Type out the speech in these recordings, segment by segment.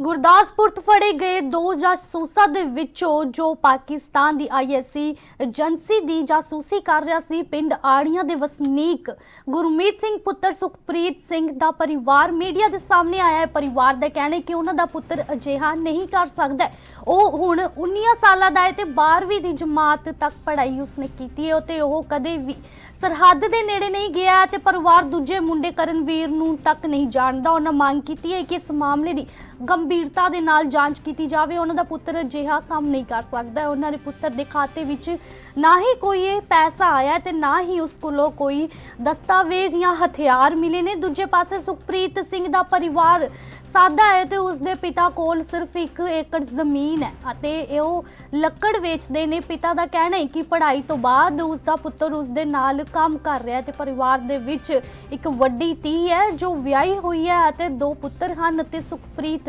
ਗੁਰਦਾਸਪੁਰ ਤੋਂ ਫੜੇ ਗਏ ਦੋ ਜਾਸੂਸਾਂ ਦੇ ਵਿੱਚੋਂ ਜੋ ਪਾਕਿਸਤਾਨ ਦੀ ਆਈਐਸਸੀ ਏਜੰਸੀ ਦੀ ਜਾਸੂਸੀ ਕਰ ਰਿਹਾ ਸੀ, ਪਿੰਡ ਆੜੀਆਂ ਦੇ ਵਸਨੀਕ ਗੁਰਮੀਤ ਸਿੰਘ, ਪੁੱਤਰ ਸੁਖਪ੍ਰੀਤ ਸਿੰਘ ਦਾ ਪਰਿਵਾਰ ਮੀਡੀਆ ਦੇ ਸਾਹਮਣੇ ਆਇਆ ਹੈ। ਪਰਿਵਾਰ ਦਾ ਕਹਿਣਾ ਹੈ ਕਿ ਉਹਨਾਂ ਦਾ ਪੁੱਤਰ ਅਜਿਹਾ ਨਹੀਂ ਕਰ ਸਕਦਾ ਉਹ ਹੁਣ 19 ਸਾਲਾਂ ਦਾ ਹੈ ਤੇ 12ਵੀਂ ਦੀ ਜਮਾਤ ਤੱਕ ਪੜ੍ਹਾਈ ਉਸਨੇ ਕੀਤੀ ਹੈ ਤੇ ਉਹ ਕਦੇ ਵੀ ਸਰਹੱਦ ਦੇ ਨੇੜੇ ਨਹੀਂ ਗਿਆ ਤੇ ਪਰਿਵਾਰ ਦੂਜੇ ਮੁੰਡੇ ਕਰਨਵੀਰ ਨੂੰ ਤੱਕ ਨਹੀਂ ਜਾਣਦਾ। ਉਹਨਾਂ ਮੰਗ ਕੀਤੀ ਹੈ ਕਿ ਇਸ ਮਾਮਲੇ ਦੀ ਗੰਭੀਰਤਾ ਦੇ ਨਾਲ ਜਾਂਚ ਕੀਤੀ ਜਾਵੇ। ਉਹਨਾਂ ਦਾ ਪੁੱਤਰ ਅਜਿਹਾ ਕੰਮ ਨਹੀਂ ਕਰ ਸਕਦਾ। ਉਹਨਾਂ ਦੇ ਪੁੱਤਰ ਦੇ ਖਾਤੇ ਵਿੱਚ ਨਾ ਹੀ ਕੋਈ ਇਹ ਪੈਸਾ ਆਇਆ ਹੈ ਤੇ ਨਾ ਹੀ ਉਸ ਕੋਲੋਂ ਕੋਈ ਦਸਤਾਵੇਜ਼ ਜਾਂ ਹਥਿਆਰ ਮਿਲੇ ਨੇ। ਦੂਜੇ ਪਾਸੇ ਸੁਖਪ੍ਰੀਤ ਸਿੰਘ ਦਾ ਪਰਿਵਾਰ ਸਾਦਾ ਹੈ ਤੇ ਉਸ ਦੇ ਪਿਤਾ ਕੋਲ ਸਿਰਫ 1 ਏਕੜ ਜ਼ਮੀਨ ਹੈ ਅਤੇ ਉਹ ਲੱਕੜ ਵੇਚਦੇ ਨੇ। ਪਿਤਾ ਦਾ ਕਹਿਣਾ ਹੈ ਕਿ ਪੜ੍ਹਾਈ ਤੋਂ ਬਾਅਦ ਉਸ ਦਾ ਪੁੱਤਰ ਉਸ ਦੇ ਨਾਲ ਕੰਮ ਕਰ ਰਿਹਾ ਹੈ ਤੇ ਪਰਿਵਾਰ ਦੇ ਵਿੱਚ ਇੱਕ ਵੱਡੀ ਧੀ ਹੈ ਜੋ ਵਿਆਹੀ ਹੋਈ ਹੈ ਅਤੇ ਦੋ ਪੁੱਤਰ ਹਨ ਅਤੇ ਸੁਖਪ੍ਰੀਤ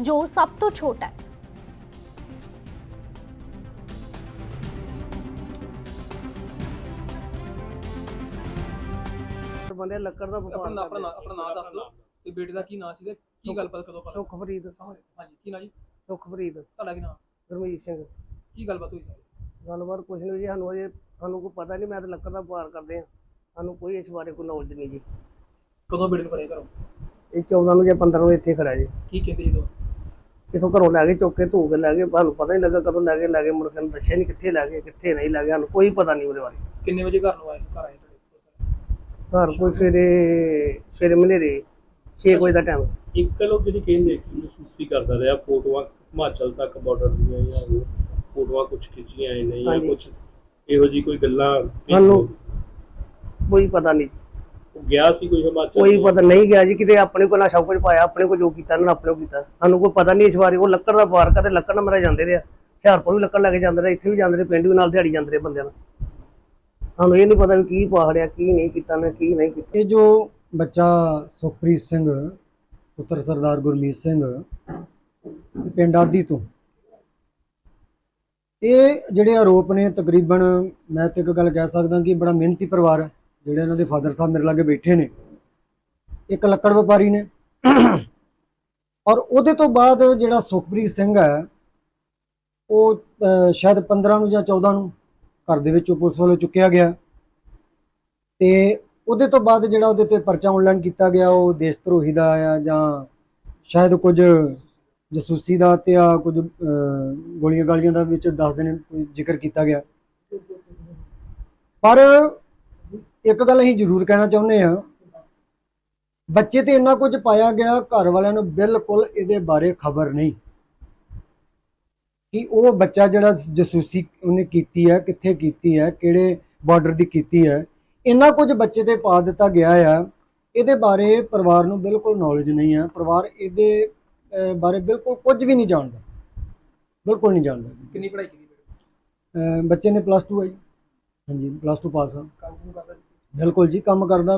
ਜੋ ਸਭ ਤੋਂ ਛੋਟਾ ਹੈ। ਬੰਦੇ ਲੱਕੜ ਦਾ ਆਪਣਾ ਵਪਾਰ ਆਪਣਾ ਨਾਂ- ਆਪਣਾ ਨਾਮ ਦੱਸ ਦਿਓ। ਤੇ ਬੇਟੇ ਦਾ ਕੀ ਨਾਮ ਸੀ ਤੇ ਕੀ ਗੱਲਬਾਤ ਕਦੋਂ ਪਤਾ ਸੁਖਪ੍ਰੀਤ ਹਾਂਜੀ ਕੀ ਨਾਂ ਜੀ? ਸੁਖਪ੍ਰੀਤ। ਤੁਹਾਡਾ ਕੀ ਨਾਮ ਗੁਰਮੀਤ ਸਿੰਘ। ਕੀ ਗੱਲਬਾਤ ਹੋਈ? ਸਾਰੀ ਗੱਲਬਾਤ ਕੁਛ ਨਹੀਂ ਜੀ ਸਾਨੂੰ ਅਜੇ ਸਾਨੂੰ ਕੋਈ ਪਤਾ ਨਹੀਂ ਮੈਂ ਤਾਂ ਲੱਕੜ ਦਾ ਵਪਾਰ ਕਰਦੇ ਆ ਸਾਨੂੰ ਕੋਈ ਇਸ ਬਾਰੇ ਕੋਈ ਨੌਲੇਜ ਨਹੀਂ ਜੀ। ਕਦੋਂ ਬੇਟੇ ਨੂੰ ਫੜਿਆ ਘਰੋਂ? ਇਹ 14 ਨੂੰ ਜਾਂ 15 ਨੂੰ ਇੱਥੇ ਖੜਾ ਜੀ। ਕੀ ਕਹਿੰਦੇ ਜਦੋਂ? ਇਥੋਂ ਘਰੋਂ ਲੈ ਕੇ ਚੁੱਕ ਕੇ ਧੂ ਕੇ ਲੈ ਗਏ ਸਾਨੂੰ ਪਤਾ ਨਹੀਂ ਲੱਗਾ ਕਦੋਂ ਲੈ ਕੇ ਲੈ ਗਏ ਮੁੜ ਕੇ ਦੱਸਿਆ ਨਹੀਂ ਕਿੱਥੇ ਲੈ ਗਏ ਕਿੱਥੇ ਨਹੀਂ ਲੈ ਗਏ ਸਾਨੂੰ ਕੋਈ ਪਤਾ ਨਹੀਂ ਉਹਦੇ ਬਾਰੇ। ਕਿੰਨੇ ਵਜੇ ਘਰ ਨੂੰ ਆਏ ਸੀ ਘਰ ਆਏ ਤੁਹਾਡੇ? ਘਰ ਕੋਈ ਸਵੇਰੇ ਸਵੇਰੇ ਮਨੇਰੇ 6 ਵਜੇ ਦਾ ਟਾਈਮ ਇੱਕ ਲੋਕ ਜਿਹੜੀ ਕਹਿੰਦੇ ਕਿ ਜਸੂਸੀ ਕਰਦਾ ਰਿਹਾ ਫੋਟੋਆਂ ਹਿਮਾਚਲ ਤੱਕ ਬਾਰਡਰ ਦੀਆਂ ਜਾਂ ਉਹ ਫੋਟੋਆਂ ਕੁਝ ਖਿੱਚੀਆਂ ਨੇ ਜਾਂ। ਕੁਝ ਇਹੋ ਜੀ ਕੋਈ ਗੱਲਾਂ ਸਾਨੂੰ ਕੋਈ ਪਤਾ ਨਹੀਂ। ਗਿਆ ਸੀ ਕੋਈ ਹਿਮਾਚਲ ਕੋਈ ਪਤਾ ਨਹੀਂ ਗਿਆ ਜੀ ਕਿਤੇ ਆਪਣੇ ਕੋਲ ਨਸ਼ਾ ਕੁਝ ਪਾਇਆ ਆਪਣੇ ਕੋਲ ਜੋ ਕੀਤਾ ਨੇ ਆਪਣੇ ਕੋਲ ਕੀਤਾ। ਸਾਨੂੰ ਕੋਈ ਪਤਾ ਨਹੀਂ ਇਸ ਬਾਰੇ ਉਹ ਲੱਕੜ ਦਾ ਵਪਾਰ ਕਰਦੇ ਲੱਕੜ ਨਾਲ ਮਰੇ ਜਾਂਦੇ ਰਹੇ ਆ। ਹੁਸ਼ਿਆਰਪੁਰ ਵੀ ਲੱਕੜ ਲੈ ਕੇ ਜਾਂਦੇ ਰਹੇ ਇੱਥੇ ਵੀ ਜਾਂਦੇ ਰਹੇ ਪਿੰਡ ਵੀ ਨਾਲ ਦਿਹਾੜੀ ਜਾਂਦੇ ਰਹੇ ਬੰਦਿਆਂ ਨਾਲ। ਸਾਨੂੰ ਇਹ ਨਹੀਂ ਪਤਾ ਵੀ ਕੀ ਪਾਹੜਿਆ ਕੀ ਨਹੀਂ ਕੀਤਾ ਨੇ ਕੀ ਨਹੀਂ ਕੀਤਾ। ਇਹ ਜੋ ਬੱਚਾ ਸੁਖਪ੍ਰੀਤ ਸਿੰਘ ਪੁੱਤਰ ਸਰਦਾਰ ਗੁਰਮੀਤ ਸਿੰਘ ਪਿੰਡ ਆਦੀ ਤੋਂ। ਇਹ ਜਿਹੜੇ ਆਰੋਪ ਨੇ ਤਕਰੀਬਨ ਮੈਂ ਤੇ ਇੱਕ ਗੱਲ ਕਹਿ ਸਕਦਾ ਕਿ ਬੜਾ ਮਿਹਨਤੀ ਪਰਿਵਾਰ ਹੈ। ਜਿਹੜੇ ਇਹਨਾਂ ਦੇ ਫਾਦਰ ਸਾਹਿਬ ਮੇਰੇ ਲਾਗੇ ਬੈਠੇ ਨੇ, ਇੱਕ ਲੱਕੜ ਵਪਾਰੀ ਨੇ। ਔਰ ਉਹਦੇ ਤੋਂ ਬਾਅਦ ਜਿਹੜਾ ਸੁਖਪ੍ਰੀਤ ਸਿੰਘ ਹੈ, ਉਹ ਸ਼ਾਇਦ 15 ਨੂੰ ਜਾਂ 14 ਨੂੰ ਘਰ ਦੇ ਵਿੱਚੋਂ ਪੁਲਿਸ ਵੱਲੋਂ ਚੁੱਕਿਆ ਗਿਆ। ਤੇ ਉਹਦੇ ਤੋਂ ਬਾਅਦ ਜਿਹੜਾ ਉਹਦੇ ਤੇ ਪਰਚਾ ਆਨਲਾਈਨ ਕੀਤਾ ਗਿਆ, ਉਹ ਦੇਸ਼ ਧਰੋਹੀ ਦਾ ਆ ਜਾਂ ਸ਼ਾਇਦ ਕੁਝ ਜਸੂਸੀ ਦਾ ਤੇ ਆ, ਕੁਝ ਗੋਲੀਆਂ ਗਾਲੀਆਂ ਦਾ ਵਿੱਚ ਦੱਸਦੇ ਨੇ ਕੋਈ ਜ਼ਿਕਰ ਕੀਤਾ ਗਿਆ। ਪਰ ਇੱਕ ਗੱਲ ਅਸੀਂ ਜ਼ਰੂਰ ਕਹਿਣਾ ਚਾਹੁੰਦੇ ਆ ਬੱਚੇ ਤੇ ਇੰਨਾ ਕੁਝ ਪਾਇਆ ਗਿਆ ਘਰ ਵਾਲਿਆਂ ਨੂੰ ਬਿਲਕੁਲ ਇਹਦੇ ਬਾਰੇ ਖਬਰ ਨਹੀਂ। ਕਿ ਉਹ ਬੱਚਾ ਜਿਹੜਾ ਜਸੂਸੀ ਉਹਨੇ ਕੀਤੀ ਹੈ ਕਿੱਥੇ ਕੀਤੀ ਹੈ ਕਿਹੜੇ ਬਾਰਡਰ ਦੀ ਕੀਤੀ ਹੈ ਇੰਨਾ ਕੁਝ ਬੱਚੇ ਤੇ ਪਾ ਦਿੱਤਾ ਗਿਆ ਆ। ਇਹਦੇ ਬਾਰੇ ਪਰਿਵਾਰ ਨੂੰ ਬਿਲਕੁਲ ਨੌਲੇਜ ਨਹੀਂ ਹੈ। ਪਰਿਵਾਰ ਇਹਦੇ ਬਾਰੇ ਬਿਲਕੁਲ ਕੁਝ ਵੀ ਨਹੀਂ ਜਾਣਦਾ। ਬਿਲਕੁਲ ਨਹੀਂ ਜਾਣਦਾ। ਕਿੰਨੀ ਪੜ੍ਹਾਈ ਕੀਤੀ? ਬੱਚੇ ਨੇ ਪਲੱਸ 2 ਹੈ ਜੀ। ਹਾਂਜੀ ਪਲੱਸ 2 ਪਾਸ ਆ। ਕੰਮ ਕੁਮ ਕਰਦਾ ਸੀ? ਬਿਲਕੁਲ ਜੀ ਕੰਮ ਕਰਦਾ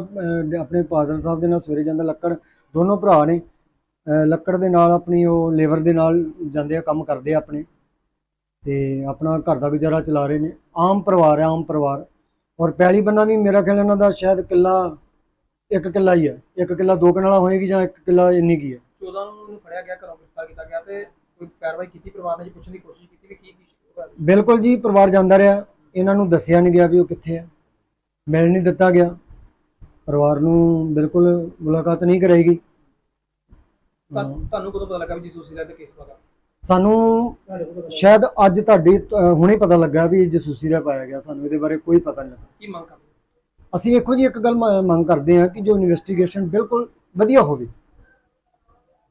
ਆਪਣੇ ਫਾਦਰ ਸਾਹਿਬ ਦੇ ਨਾਲ ਸਵੇਰੇ ਜਾਂਦਾ ਲੱਕੜ ਦੋਨੋਂ ਭਰਾ ਨੇ ਲੱਕੜ ਦੇ ਨਾਲ ਆਪਣੀ ਉਹ ਲੇਬਰ ਦੇ ਨਾਲ ਜਾਂਦੇ ਆ ਕੰਮ ਕਰਦੇ ਆ ਆਪਣੇ। ਤੇ ਆਪਣਾ ਘਰ ਦਾ ਗੁਜ਼ਾਰਾ ਚਲਾ ਰਹੇ ਨੇ ਆਮ ਪਰਿਵਾਰ ਹੈ ਆਮ ਪਰਿਵਾਰ। ਔਰ ਪਹਿਲੀ ਬੰਨਾ ਵੀ ਮੇਰਾ ਖਿਆਲ ਇਹਨਾਂ ਦਾ ਸ਼ਾਇਦ ਕਿੱਲਾ ਇੱਕ ਕਿੱਲਾ ਹੀ ਹੈ। ਇੱਕ ਕਿੱਲਾ ਦੋ ਕਨਾਲਾ ਹੋਏਗੀ ਜਾਂ ਇੱਕ ਕਿੱਲਾ ਇੰਨੀ ਕੀ ਹੈ 14 ਨੂੰ ਉਹਨੂੰ ਫੜਿਆ ਗਿਆ ਘਰੋਂ ਗ੍ਰਿਫਤਾਰ ਕੀਤਾ ਗਿਆ ਤੇ ਕੋਈ ਕਾਰਵਾਈ ਕੀਤੀ ਪਰਿਵਾਰ ਨੇ ਜੀ ਪੁੱਛਣ ਦੀ ਕੋਸ਼ਿਸ਼ ਕੀਤੀ ਵੀ ਕੀ ਬਿਲਕੁਲ ਜੀ ਪਰਿਵਾਰ ਜਾਂਦਾ ਰਿਹਾ। ਇਹਨਾਂ ਨੂੰ ਦੱਸਿਆ ਨਹੀਂ ਗਿਆ ਵੀ ਉਹ ਕਿੱਥੇ ਹੈ ਮਿਲ ਨਹੀਂ ਦਿੱਤਾ ਗਿਆ। ਪਰਿਵਾਰ ਨੂੰ ਬਿਲਕੁਲ ਮੁਲਾਕਾਤ ਨਹੀਂ ਕਰਾਏਗੀ ਤਾਂ- ਤੁਹਾਨੂੰ ਕਦੋਂ ਪਤਾ ਲੱਗਾ ਵੀ ਜਸੂਸੀ ਦਾ ਤੇ ਕੇਸ ਪਤਾ ਸਾਨੂੰ ਸ਼ਾਇਦ ਅੱਜ ਤੁਹਾਡੀ ਹੁਣੇ ਪਤਾ ਲੱਗਾ ਵੀ ਜਸੂਸੀ ਦਾ ਪਾਇਆ ਗਿਆ। ਸਾਨੂੰ ਇਹਦੇ ਬਾਰੇ ਕੋਈ ਪਤਾ ਨਹੀਂ ਲੱਗਾ। ਕੀ ਮੰਗ ਕਰਦੇ ਅਸੀਂ ਵੇਖੋ ਜੀ ਇੱਕ ਗੱਲ ਮ- ਮੰਗ ਕਰਦੇ ਹਾਂ ਕਿ ਜੋ ਇਨਵੈਸਟੀਗੇਸ਼ਨ ਬਿਲਕੁਲ ਵਧੀਆ ਹੋਵੇ।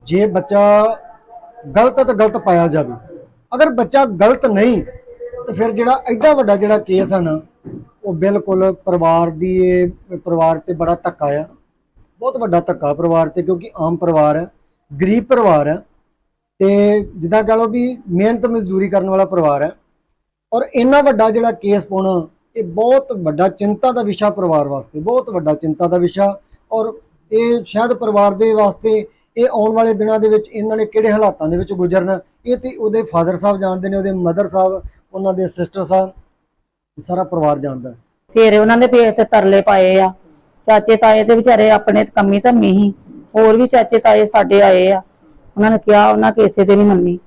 ਜੇ ਬੱਚਾ ਗਲਤ ਹੈ ਤਾਂ ਗਲਤ ਪਾਇਆ ਜਾਵੇ। ਅਗਰ ਬੱਚਾ ਗਲਤ ਨਹੀਂ ਤਾਂ ਫਿਰ ਜਿਹੜਾ ਐਡਾ ਵੱਡਾ ਜਿਹੜਾ ਕੇਸ ਹੈ ਨਾ ਉਹ ਬਿਲਕੁਲ ਪਰਿਵਾਰ ਦੀ ਇਹ ਪਰਿਵਾਰ ਤੇ ਬੜਾ ਧੱਕਾ ਆ। ਬਹੁਤ ਵੱਡਾ ਧੱਕਾ ਪਰਿਵਾਰ ਤੇ ਕਿਉਂਕਿ ਆਮ ਪਰਿਵਾਰ ਹੈ ਗਰੀਬ ਪਰਿਵਾਰ ਹੈ ਤੇ ਜਿੱਦਾਂ ਕਹ ਲਓ ਵੀ ਮਿਹਨਤ ਮਜ਼ਦੂਰੀ ਕਰਨ ਵਾਲਾ ਪਰਿਵਾਰ ਹੈ ਔਰ ਇੰਨਾ ਵੱਡਾ ਜਿਹੜਾ ਕੇਸ ਪਾਉਣਾ, ਇਹ ਬਹੁਤ ਵੱਡਾ ਚਿੰਤਾ ਦਾ ਵਿਸ਼ਾ ਪਰਿਵਾਰ ਵਾਸਤੇ, ਬਹੁਤ ਵੱਡਾ ਚਿੰਤਾ ਦਾ ਵਿਸ਼ਾ। ਔਰ ਇਹ ਸ਼ਾਇਦ ਪਰਿਵਾਰ ਦੇ ਵਾਸਤੇ ਇਹ ਆਉਣ ਵਾਲੇ ਦਿਨਾਂ ਦੇ ਵਿੱਚ ਇਹਨਾਂ ਨੇ ਕਿਹੜੇ ਹਾਲਾਤਾਂ ਦੇ ਵਿੱਚ ਗੁਜ਼ਰਨਾ, ਇਹ ਤੇ ਉਹਦੇ ਫਾਦਰ ਸਾਹਿਬ ਜਾਣਦੇ ਨੇ, ਉਹਦੇ ਮਦਰ ਸਾਹਿਬ, ਉਹਨਾਂ ਦੇ ਸਿਸਟਰ ਸਾਹਿਬ। ਇਹ ਸਾਰਾ ਪਰਿਵਾਰ ਜਾਣਦਾ। ਫਿਰ ਉਹਨਾਂ ਦੇ ਪੇਟ ਤੇ ਤਰਲੇ ਪਾਏ ਆ। ਚਾਚੇ ਤਾਏ ਤੇ ਵਿਚਾਰੇ ਆਪਣੇ ਕੰਮੀ ਧੰਮੀ ਹੀ ਹੋਰ ਵੀ ਚਾਚੇ ਤਾਏ ਸਾਡੇ ਆਏ ਆ। ਉਹਨਾਂ ਨੇ ਕਿਹਾ ਉਹਨਾਂ ਕਿਸੇ ਤੇ ਨਹੀਂ ਮੰਨੀ।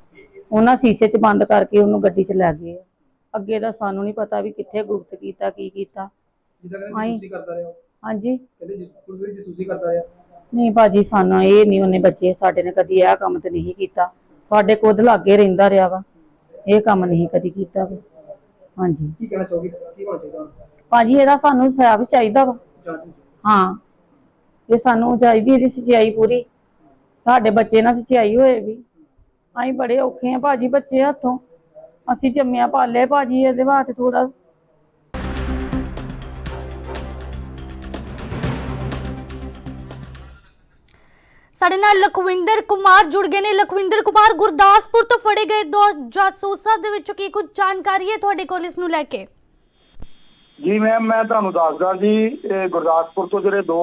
ਉਹਨਾਂ ਸ਼ੀਸ਼ੇ 'ਚ ਬੰਦ ਕਰਕੇ ਉਹਨੂੰ ਗੱਡੀ 'ਚ ਲੈ ਗਏ ਅੱਗੇ ਦਾ ਸਾਨੂੰ ਨਹੀਂ ਪਤਾ ਵੀ ਕਿੱਥੇ ਗੁਪਤ ਕੀਤਾ ਕੀ ਕੀਤਾ। ਜਿੱਦਾਂ ਕਹਿੰਦੇ ਕਰਦਾ ਰਿਹਾ। ਹਾਂਜੀ। ਕਹਿੰਦੇ ਜਿਸ ਪੁਲਿਸ ਦੀ ਜਸੂਸੀ ਕਰਦਾ ਰਿਹਾ। ਨਹੀਂ ਭਾਜੀ ਸਾਨੂੰ ਇਹ ਨਹੀਂ ਉਹਨੇ ਬੱਚੇ ਸਾਡੇ ਨੇ ਕਦੀ ਇਹ ਕੰਮ ਤੇ ਨਹੀਂ ਕੀਤਾ। ਸਾਡੇ ਕੋਲ ਲਾਗੇ ਰਹਿੰਦਾ ਰਿਹਾ ਵਾ। ਇਹ ਕੰਮ ਨਹੀਂ ਕਦੀ ਕੀਤਾ ਵਾ। ਹਾਂਜੀ। ਕੀ ਕਹਿਣਾ ਚਾਹੋਗੇ? ਕੀ ਹੋਣਾ ਚਾਹੀਦਾ ਹੁਣ? ਭਾਜੀ ਇਹਦਾ ਸਾਨੂੰ ਸਾਫ਼ ਚਾਹੀਦਾ ਵਾ। ਜਾਂਚ। ਹਾਂ। ਇਹ ਸਾਨੂੰ ਚਾਹੀਦੀ ਇਹਦੀ ਸਚਾਈ ਪੂਰੀ। ਸਾਡੇ ਬੱਚੇ ਨਾਲ ਸਚਾਈ ਹੋਏ ਵੀ। ਅਸੀਂ ਬੜੇ ਔਖੇ ਆ ਭਾਜੀ ਬੱਚੇ ਹੱਥੋਂ। ਅਸੀਂ ਜੰਮਿਆ ਪਾਲੇ ਭਾਜੀ ਇਹਦੇ ਵਾਸਤੇ ਥੋੜਾ ਸਾਡੇ ਨਾਲ ਲਖਵਿੰਦਰ ਕੁਮਾਰ ਜੁੜ ਗਏ ਨੇ। ਲਖਵਿੰਦਰ ਕੁਮਾਰ ਗੁਰਦਾਸਪੁਰ ਤੋਂ ਫੜੇ ਗਏ ਦੋ ਜਾਸੂਸਾਂ ਦੇ ਵਿੱਚੋਂ ਕੀ ਕੁਝ ਜਾਣਕਾਰੀ ਹੈ ਤੁਹਾਡੇ ਕੋਲ ਇਸ ਨੂੰ ਲੈ ਕੇ? ਜੀ ਮੈਮ ਮੈਂ ਤੁਹਾਨੂੰ ਦੱਸਦਾ ਜੀ ਇਹ ਗੁਰਦਾਸਪੁਰ ਤੋਂ ਜਿਹੜੇ ਦੋ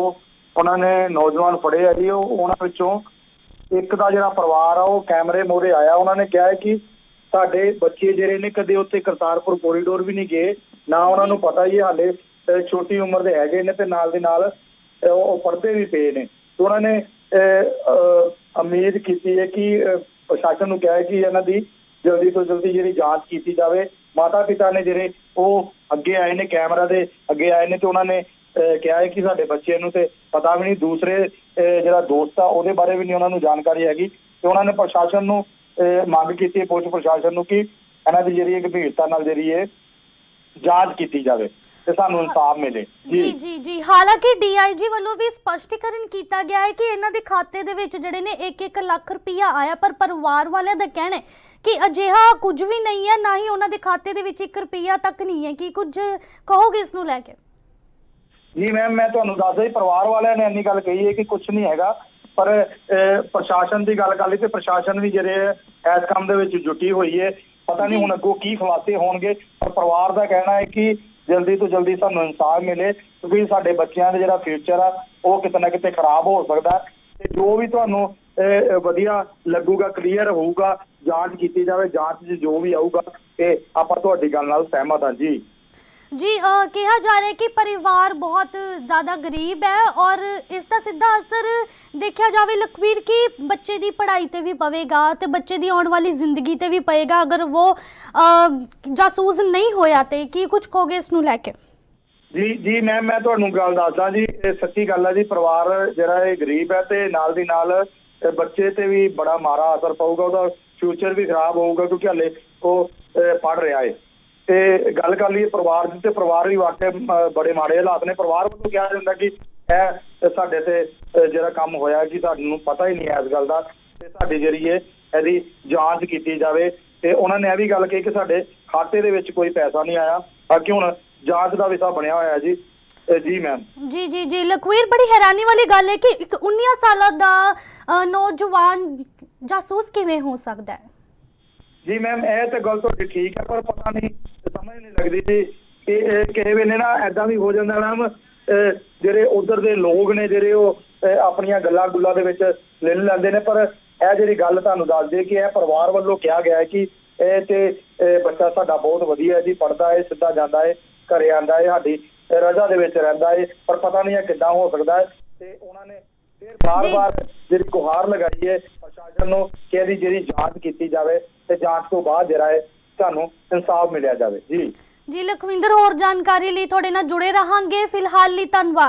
ਉਹਨਾਂ ਨੇ ਨੌਜਵਾਨ ਫੜੇ ਆ ਜੀ ਉਹ ਉਹਨਾਂ ਵਿੱਚੋਂ ਇੱਕ ਦਾ ਜਿਹੜਾ ਪਰਿਵਾਰ ਆ ਉਹ ਕੈਮਰੇ ਮੋਰੇ ਆਇਆ। ਉਹਨਾਂ ਨੇ ਕਿਹਾ ਹੈ ਕਿ ਸਾਡੇ ਬੱਚੇ ਜਿਹੜੇ ਨੇ ਕਦੇ ਉੱਥੇ ਕਰਤਾਰਪੁਰ ਕੋਰੀਡੋਰ ਵੀ ਨਹੀਂ ਗਏ। ਨਾ ਉਹਨਾਂ ਨੂੰ ਪਤਾ ਹੀ ਹਾਲੇ ਛੋਟੀ ਉਮਰ ਦੇ ਹੈਗੇ ਨੇ ਤੇ ਨਾਲ ਦੇ ਨਾਲ ਉਹ ਪੜ੍ਹਦੇ ਵੀ ਪਏ ਨੇ। ਉਹਨਾਂ ਨੇ ਉਮੀਦ ਕੀਤੀ ਹੈ ਕਿ ਪ੍ਰਸ਼ਾਸਨ ਨੂੰ ਕਿਹਾ ਹੈ ਕਿ ਇਹਨਾਂ ਦੀ ਜਲਦੀ ਤੋਂ ਜਲਦੀ ਜਿਹੜੀ ਜਾਂਚ ਕੀਤੀ ਜਾਵੇ। ਮਾਤਾ ਪਿਤਾ ਨੇ ਜਿਹੜੇ ਉਹ ਅੱਗੇ ਆਏ ਨੇ ਕੈਮਰਾ ਦੇ ਅੱਗੇ ਆਏ ਨੇ ਤੇ ਉਹਨਾਂ ਨੇ ਅਹ, ਕਿਹਾ ਹੈ ਕਿ ਸਾਡੇ ਬੱਚੇ ਨੂੰ ਤੇ ਪਤਾ ਵੀ ਨਹੀਂ ਦੂਸਰੇ ਅਹ, ਜਿਹੜਾ ਦੋਸਤ ਆ ਉਹਦੇ ਬਾਰੇ ਵੀ ਨਹੀਂ ਉਹਨਾਂ ਨੂੰ ਜਾਣਕਾਰੀ ਹੈਗੀ। ਤੇ ਉਹਨਾਂ ਨੇ ਪ੍ਰਸ਼ਾਸਨ ਨੂੰ ਅਹ, ਮੰਗ ਕੀਤੀ ਹੈ ਪੁਲਿਸ ਪ੍ਰਸ਼ਾਸਨ ਨੂੰ ਕਿ ਇਹਨਾਂ ਦੀ ਜਿਹੜੀ ਗੰਭੀਰਤਾ ਨਾਲ ਜਿਹੜੀ ਹੈ ਜਾਂਚ ਕੀਤੀ ਜਾਵੇ। ਤੇ ਸਾਨੂੰ ਇਨਸਾਫ ਮਿਲੇ। ਜੀ। ਜੀ ਜੀ ਹਾਲਾਂਕਿ ਡੀਆਈਜੀ ਵੱਲੋਂ ਵੀ ਸਪਸ਼ਟੀਕਰਨ ਕੀਤਾ ਗਿਆ ਹੈ ਕਿ ਇਹਨਾਂ ਦੇ ਖਾਤੇ ਦੇ ਵਿੱਚ ਜਿਹੜੇ ਨੇ 1-1 ਲੱਖ ਰੁਪਇਆ ਆਇਆ ਪਰ ਪਰਿਵਾਰ ਵਾਲਿਆਂ ਦਾ ਕਹਿਣਾ ਹੈ ਕਿ ਅਜਿਹਾ ਕੁਝ ਵੀ ਨਹੀਂ ਹੈ ਨਾ ਹੀ ਉਹਨਾਂ ਦੇ ਖਾਤੇ ਦੇ ਵਿੱਚ 1 ਰੁਪਇਆ ਤੱਕ ਨਹੀਂ ਹੈ। ਕੀ ਕੁਝ ਕਹੋਗੇ ਇਸ ਨੂੰ ਲੈ ਕੇ? ਜੀ ਮੈਮ ਮੈਂ ਤੁਹਾਨੂੰ ਦੱਸਦਾ ਜੀ ਪਰਿਵਾਰ ਵਾਲਿਆਂ ਨੇ ਇੰਨੀ ਗੱਲ ਕਹੀ ਹੈ ਕਿ ਕੁਝ ਨਹੀਂ ਹੈਗਾ ਪਰ ਪ੍ਰਸ਼ਾਸਨ ਦੀ ਗੱਲ ਕਰ ਲਈ ਤੇ ਪ੍ਰਸ਼ਾਸਨ ਵੀ ਜਿਹੜੇ ਇਸ ਕੰਮ ਦੇ ਵਿੱਚ ਜੁਟੀ ਹੋਈ ਹੈ। ਪਤਾ ਨਹੀਂ ਹੁਣ ਅੱਗੋਂ ਕੀ ਖੁਲਾਸੇ ਹੋਣਗੇ ਪਰ ਪਰਿਵਾਰ ਦਾ ਕਹਿਣਾ ਹੈ ਕਿ ਜਲਦੀ ਤੋਂ ਜਲਦੀ ਸਾਨੂੰ ਇਨਸਾਫ ਮਿਲੇ ਕਿਉਂਕਿ ਸਾਡੇ ਬੱਚਿਆਂ ਦਾ ਜਿਹੜਾ ਫਿਊਚਰ ਆ ਉਹ ਕਿਤੇ ਨਾ ਕਿਤੇ ਖਰਾਬ ਹੋ ਸਕਦਾ ਤੇ ਜੋ ਵੀ ਤੁਹਾਨੂੰ ਅਹ, ਵਧੀਆ ਲੱਗੂਗਾ ਕਲੀਅਰ ਹੋਊਗਾ ਜਾਂਚ ਕੀਤੀ ਜਾਵੇ ਜਾਂਚ 'ਚ ਜੋ ਵੀ ਆਊਗਾ ਤੇ ਆਪਾਂ ਤੁਹਾਡੀ ਗੱਲ ਨਾਲ ਸਹਿਮਤ ਹਾਂ ਜੀ। ਜੀ ਅ, ਕਿਹਾ ਜਾ ਰਿਹਾ ਹੈ ਕਿ ਪਰਿਵਾਰ ਬਹੁਤ ਜ਼ਿਆਦਾ ਗਰੀਬ ਹੈ ਔਰ ਇਸ ਦਾ ਸਿੱਧਾ ਅਸਰ ਦੇਖਿਆ ਜਾਵੇ ਲਖਵੀਰ ਕਿ ਬੱਚੇ ਦੀ ਪੜ੍ਹਾਈ ਤੇ ਵੀ ਪਵੇਗਾ ਤੇ ਬੱਚੇ ਦੀ ਆਉਣ ਵਾਲੀ ਜ਼ਿੰਦਗੀ ਤੇ ਵੀ ਪਏਗਾ ਅਗਰ ਉਹ ਅ, ਜਾਸੂਸ ਨਹੀਂ ਹੋਇਆ ਤੇ ਕੀ ਕੁਝ ਕਹੋਗੇ ਇਸ ਨੂੰ ਲੈ ਕੇ? ਜੀ ਜੀ ਮੈਂ ਮੈਂ ਤੁਹਾਨੂੰ ਗੱਲ ਦੱਸਦਾ ਜੀ ਇਹ ਸੱਚੀ ਗੱਲ ਹੈ ਜੀ ਪਰਿਵਾਰ ਜਿਹੜਾ ਇਹ ਗਰੀਬ ਹੈ ਤੇ ਨਾਲ ਦੀ ਨਾਲ ਇਹ ਬੱਚੇ ਤੇ ਵੀ ਬੜਾ ਮਾੜਾ ਅਸਰ ਪਊਗਾ ਉਹਦਾ ਫਿਊਚਰ ਵੀ ਖਰਾਬ ਹੋਊਗਾ ਕਿਉਂਕਿ ਹਲੇ ਉਹ ਪੜ੍ਹ ਰਿਹਾ ਹੈ। ਤੇ ਗੱਲ ਕਰ ਲਈਏ ਪਰਿਵਾਰ ਦੀ ਤੇ ਪਰਿਵਾਰ ਵੀ ਵਾਕਿਆ ਬੜੇ ਮਾੜੇ ਹਾਲਾਤ ਨੇ। ਪਰਿਵਾਰ ਵੱਲੋਂ ਕਿਹਾ ਜਾਂਦਾ ਕਿ ਇਹ ਸਾਡੇ ਤੇ ਜਿਹੜਾ ਕੰਮ ਹੋਇਆ ਕਿ ਸਾਨੂੰ ਪਤਾ ਹੀ ਨਹੀਂ ਇਸ ਗੱਲ ਦਾ। ਤੇ ਸਾਡੀ ਹੈ ਇਹਦੀ ਜਾਂਚ ਕੀਤੀ ਜਾਵੇ। ਤੇ ਉਹਨਾਂ ਨੇ ਇਹ ਵੀ ਗੱਲ ਕਹੀ ਕਿ ਸਾਡੇ ਖਾਤੇ ਦੇ ਵਿੱਚ ਕੋਈ ਪੈਸਾ ਨਹੀਂ ਆਇਆ। ਬਾਕੀ ਹੁਣ ਜਾਂਚ ਦਾ ਵਿਸ਼ਾ ਬਣਿਆ ਹੋਇਆ ਜੀ। ਜੀ ਮੈਮ ਜੀ ਜੀ ਜੀ। ਲਖਵੀਰ ਬੜੀ ਹੈਰਾਨੀ ਵਾਲੀ ਗੱਲ ਹੈ ਕਿ ਇੱਕ 19 ਸਾਲਾਂ ਦਾ ਨੌਜਵਾਨ ਜਾਸੂਸ ਕਿਵੇਂ ਹੋ ਸਕਦਾ ਹੈ? ਜੀ ਮੈਮ ਇਹ ਤਾਂ ਗੱਲ ਤੁਹਾਡੀ ਠੀਕ ਹੈ ਪਰ ਪਤਾ ਨਹੀਂ ਸਮਝ ਨਹੀਂ ਲੱਗਦੀ। ਜੀ ਕਿ ਇਹ ਕਿਸੇ ਵੇਲੇ ਨਾ ਐਦਾਂ ਵੀ ਹੋ ਜਾਂਦਾ ਮੈਮ ਜਿਹੜੇ ਉਧਰ ਦੇ ਲੋਕ ਨੇ ਜਿਹੜੇ ਉਹ ਆਪਣੀਆਂ ਗੱਲਾਂ ਗੁੱਲਾਂ ਦੇ ਵਿੱਚ ਲੈ ਲੈਂਦੇ ਨੇ ਪਰ ਇਹ ਜਿਹੜੀ ਗੱਲ ਤੁਹਾਨੂੰ ਦੱਸ ਦੇ ਕਿ ਇਹ ਪਰਿਵਾਰ ਵੱਲੋਂ ਕਿਹਾ ਗਿਆ ਹੈ ਕਿ ਇਹ ਤੇ ਬੱਚਾ ਸਾਡਾ ਬਹੁਤ ਵਧੀਆ ਹੈ ਜੀ ਪੜਦਾ ਹੈ ਸਿੱਧਾ ਜਾਂਦਾ ਹੈ ਘਰੇ ਆਂਦਾ ਹੈ ਸਾਡੀ ਰਜਾ ਦੇ ਵਿੱਚ ਰਹਿੰਦਾ ਹੈ ਪਰ ਪਤਾ ਨਹੀਂ ਇਹ ਕਿੱਦਾਂ ਹੋ ਸਕਦਾ ਹੈ। ਤੇ ਉਹਨਾਂ ਨੇ ਫਿਰ ਬਾਰ-ਬਾਰ ਜਿਹੜੀ ਗੁਹਾਰ ਲਗਾਈ ਹੈ ਪ੍ਰਸ਼ਾਸਨ ਨੂੰ ਕਿ ਇਹਦੀ ਜਿਹੜੀ ਜਾਂਚ ਕੀਤੀ ਜਾਵੇ ਤੇ ਜਾਂਚ ਤੋਂ ਬਾਅਦ ਜਿਹੜਾ ਹੈ ਤੁਹਾਨੂੰ ਇਨਸਾਫ ਮਿਲਿਆ ਜਾਵੇ। ਜੀ। ਜੀ, ਲਖਵਿੰਦਰ, ਹੋਰ ਜਾਣਕਾਰੀ ਲਈ ਤੁਹਾਡੇ ਨਾਲ ਜੁੜੇ ਰਹਾਂਗੇ। ਫਿਲਹਾਲ ਲਈ ਧੰਨਵਾਦ।